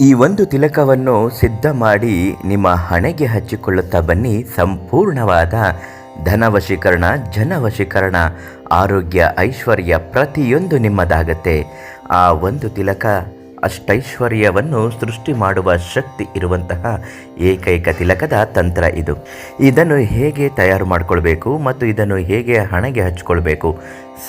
ಈ ಒಂದು ತಿಲಕವನ್ನು ಸಿದ್ಧ ಮಾಡಿ ನಿಮ್ಮ ಹಣೆಗೆ ಹಚ್ಚಿಕೊಳ್ಳುತ್ತಾ ಬನ್ನಿ. ಸಂಪೂರ್ಣವಾದ ಧನವಶೀಕರಣ, ಜನವಶೀಕರಣ, ಆರೋಗ್ಯ, ಐಶ್ವರ್ಯ ಪ್ರತಿಯೊಂದು ನಿಮ್ಮದಾಗತ್ತೆ. ಆ ಒಂದು ತಿಲಕ ಅಷ್ಟೈಶ್ವರ್ಯವನ್ನು ಸೃಷ್ಟಿ ಮಾಡುವ ಶಕ್ತಿ ಇರುವಂತಹ ಏಕೈಕ ತಿಲಕದ ತಂತ್ರ ಇದು. ಇದನ್ನು ಹೇಗೆ ತಯಾರು ಮಾಡಿಕೊಳ್ಬೇಕು ಮತ್ತು ಇದನ್ನು ಹೇಗೆ ಹಣೆಗೆ ಹಚ್ಕೊಳ್ಬೇಕು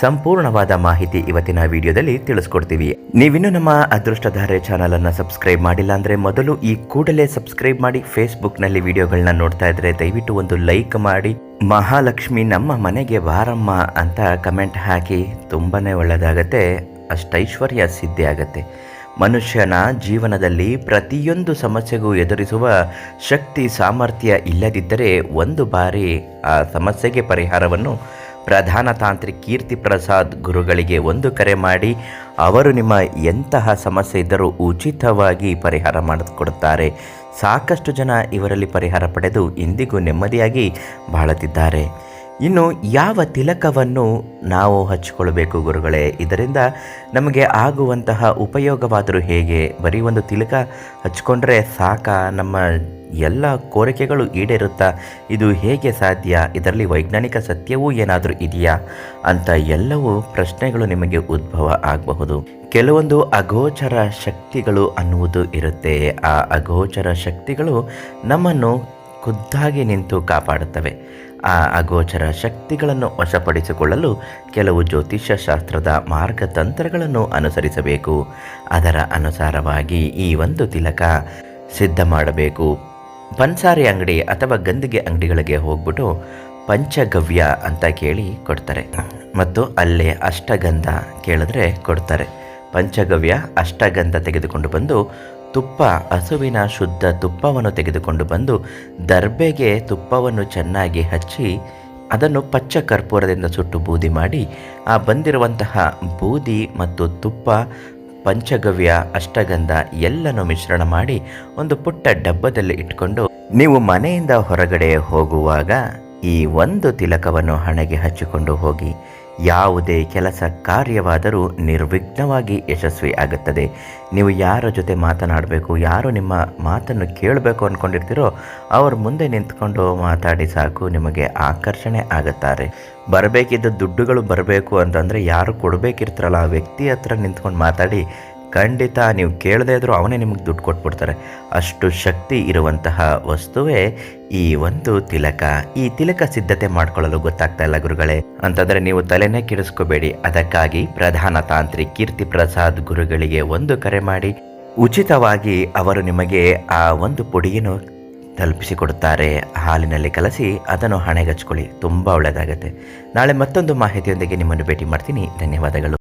ಸಂಪೂರ್ಣವಾದ ಮಾಹಿತಿ ಇವತ್ತಿನ ವಿಡಿಯೋದಲ್ಲಿ ತಿಳಿಸ್ಕೊಡ್ತೀವಿ. ನೀವಿನ್ನು ನಮ್ಮ ಅದೃಷ್ಟಧಾರೆ ಚಾನಲ್ ಅನ್ನು ಸಬ್ಸ್ಕ್ರೈಬ್ ಮಾಡಿಲ್ಲ ಅಂದರೆ ಮೊದಲು ಈ ಕೂಡಲೇ ಸಬ್ಸ್ಕ್ರೈಬ್ ಮಾಡಿ ಫೇಸ್ಬುಕ್ನಲ್ಲಿ ವಿಡಿಯೋಗಳನ್ನ ನೋಡ್ತಾ ಇದ್ರೆ ದಯವಿಟ್ಟು ಒಂದು ಲೈಕ್ ಮಾಡಿ. ಮಹಾಲಕ್ಷ್ಮಿ ನಮ್ಮ ಮನೆಗೆ ಬಾರಮ್ಮ ಅಂತ ಕಮೆಂಟ್ ಹಾಕಿ ತುಂಬಾ ಒಳ್ಳೆಯದಾಗತ್ತೆ ಅಷ್ಟೈಶ್ವರ್ಯ ಸಿದ್ಧಿ ಆಗತ್ತೆ ಮನುಷ್ಯನ ಜೀವನದಲ್ಲಿ ಪ್ರತಿಯೊಂದು ಸಮಸ್ಯೆಗೂ ಎದುರಿಸುವ ಶಕ್ತಿ ಸಾಮರ್ಥ್ಯ ಇಲ್ಲದಿದ್ದರೆ ಒಂದು ಬಾರಿ ಆ ಸಮಸ್ಯೆಗೆ ಪರಿಹಾರವನ್ನು ಪ್ರಧಾನ ತಾಂತ್ರಿಕ್ ಕೀರ್ತಿ ಪ್ರಸಾದ್ ಗುರುಗಳಿಗೆ ಒಂದು ಕರೆ ಮಾಡಿ ಅವರು ನಿಮ್ಮ ಎಂತಹ ಸಮಸ್ಯೆ ಇದ್ದರೂ ಉಚಿತವಾಗಿ ಪರಿಹಾರ ಮಾಡಿಕೊಡುತ್ತಾರೆ. ಸಾಕಷ್ಟು ಜನ ಇವರಲ್ಲಿ ಪರಿಹಾರ ಪಡೆದು ಇಂದಿಗೂ ನೆಮ್ಮದಿಯಾಗಿ ಬಾಳುತ್ತಿದ್ದಾರೆ ಇನ್ನು ಯಾವ ತಿಲಕವನ್ನು ನಾವು ಹಚ್ಚಿಕೊಳ್ಬೇಕು ಗುರುಗಳೇ? ಇದರಿಂದ ನಮಗೆ ಆಗುವಂತಹ ಉಪಯೋಗವಾದರೂ ಹೇಗೆ? ಬರೀ ಒಂದು ತಿಲಕ ಹಚ್ಕೊಂಡ್ರೆ ಸಾಕ? ನಮ್ಮ ಎಲ್ಲ ಕೋರಿಕೆಗಳು ಈಡೇರುತ್ತಾ? ಇದು ಹೇಗೆ ಸಾಧ್ಯ? ಇದರಲ್ಲಿ ವೈಜ್ಞಾನಿಕ ಸತ್ಯವೂ ಏನಾದರೂ ಇದೆಯಾ? ಅಂತ ಎಲ್ಲವೂ ಪ್ರಶ್ನೆಗಳು ನಿಮಗೆ ಉದ್ಭವ ಆಗಬಹುದು. ಕೆಲವೊಂದು ಅಗೋಚರ ಶಕ್ತಿಗಳು ಅನ್ನುವುದು ಇರುತ್ತೆ. ಆ ಅಗೋಚರ ಶಕ್ತಿಗಳು ನಮ್ಮನ್ನು ಖುದ್ದಾಗಿ ನಿಂತು ಕಾಪಾಡುತ್ತವೆ. ಆ ಅಗೋಚರ ಶಕ್ತಿಗಳನ್ನು ವಶಪಡಿಸಿಕೊಳ್ಳಲು ಕೆಲವು ಜ್ಯೋತಿಷ್ಯಶಾಸ್ತ್ರದ ಮಾರ್ಗತಂತ್ರಗಳನ್ನು ಅನುಸರಿಸಬೇಕು. ಅದರ ಅನುಸಾರವಾಗಿ ಈ ಒಂದು ತಿಲಕ ಸಿದ್ಧ ಮಾಡಬೇಕು. ಪನ್ಸಾರಿ ಅಂಗಡಿ ಅಥವಾ ಗಂದಿಗೆ ಅಂಗಡಿಗಳಿಗೆ ಹೋಗ್ಬಿಟ್ಟು ಪಂಚಗವ್ಯ ಅಂತ ಕೇಳಿ ಕೊಡ್ತಾರೆ. ಮತ್ತು ಅಲ್ಲೇ ಅಷ್ಟಗಂಧ ಕೇಳಿದ್ರೆ ಕೊಡ್ತಾರೆ. ಪಂಚಗವ್ಯ ಅಷ್ಟಗಂಧ ತೆಗೆದುಕೊಂಡು ಬಂದು ತುಪ್ಪ, ಹಸುವಿನ ಶುದ್ಧ ತುಪ್ಪವನ್ನು ತೆಗೆದುಕೊಂಡು ಬಂದು ದರ್ಬೆಗೆ ತುಪ್ಪವನ್ನು ಚೆನ್ನಾಗಿ ಹಚ್ಚಿ ಅದನ್ನು ಪಚ್ಚ ಕರ್ಪೂರದಿಂದ ಸುಟ್ಟು ಬೂದಿ ಮಾಡಿ, ಆ ಬಂದಿರುವಂತಹ ಬೂದಿ ಮತ್ತು ತುಪ್ಪ, ಪಂಚಗವ್ಯ, ಅಷ್ಟಗಂಧ ಎಲ್ಲನೂ ಮಿಶ್ರಣ ಮಾಡಿ ಒಂದು ಪುಟ್ಟ ಡಬ್ಬದಲ್ಲಿ ಇಟ್ಕೊಂಡು ನೀವು ಮನೆಯಿಂದ ಹೊರಗಡೆ ಹೋಗುವಾಗ ಈ ಒಂದು ತಿಲಕವನ್ನು ಹಣೆಗೆ ಹಚ್ಚಿಕೊಂಡು ಹೋಗಿ. ಯಾವುದೇ ಕೆಲಸ ಕಾರ್ಯವಾದರೂ ನಿರ್ವಿಘ್ನವಾಗಿ ಯಶಸ್ವಿ ಆಗುತ್ತದೆ. ನೀವು ಯಾರ ಜೊತೆ ಮಾತನಾಡಬೇಕು, ಯಾರು ನಿಮ್ಮ ಮಾತನ್ನು ಕೇಳಬೇಕು ಅಂದ್ಕೊಂಡಿರ್ತೀರೋ ಅವ್ರ ಮುಂದೆ ನಿಂತ್ಕೊಂಡು ಮಾತಾಡಿ ಸಾಕು, ನಿಮಗೆ ಆಕರ್ಷಣೆ ಆಗುತ್ತಾರೆ. ಬರಬೇಕಿದ್ದ ದುಡ್ಡುಗಳು ಬರಬೇಕು ಅಂತಂದರೆ ಯಾರು ಕೊಡಬೇಕಿರ್ತಾರಲ್ಲ, ಆ ವ್ಯಕ್ತಿ ಹತ್ರ ನಿಂತ್ಕೊಂಡು ಮಾತಾಡಿ ಖಂಡಿತ ನೀವು ಕೇಳದೇ ಇದ್ರೂ ಅವನೇ ನಿಮಗೆ ದುಡ್ಡು ಕೊಟ್ಬಿಡ್ತಾರೆ. ಅಷ್ಟು ಶಕ್ತಿ ಇರುವಂತಹ ವಸ್ತುವೇ ಈ ಒಂದು ತಿಲಕ. ಈ ತಿಲಕ ಸಿದ್ಧತೆ ಮಾಡ್ಕೊಳ್ಳಲು ಗೊತ್ತಾಗ್ತಾ ಇಲ್ಲ ಗುರುಗಳೇ. ಅಂತಂದರೆ ನೀವು ತಲೆನೇ ಕೆಡಿಸ್ಕೋಬೇಡಿ. ಅದಕ್ಕಾಗಿ ಪ್ರಧಾನ ತಾಂತ್ರಿ ಕೀರ್ತಿ ಪ್ರಸಾದ್ ಗುರುಗಳಿಗೆ ಒಂದು ಕರೆ ಮಾಡಿ, ಉಚಿತವಾಗಿ ಅವರು ನಿಮಗೆ ಆ ಒಂದು ಪುಡಿಯನ್ನು ತಲುಪಿಸಿಕೊಡುತ್ತಾರೆ. ಹಾಲಿನಲ್ಲಿ ಕಲಸಿ ಅದನ್ನು ಹಣೆಗಚ್ಕೊಳ್ಳಿ. ತುಂಬ ಒಳ್ಳೆಯದಾಗುತ್ತೆ. ನಾಳೆ ಮತ್ತೊಂದು ಮಾಹಿತಿಯೊಂದಿಗೆ ನಿಮ್ಮನ್ನು ಭೇಟಿ ಮಾಡ್ತೀನಿ. ಧನ್ಯವಾದಗಳು.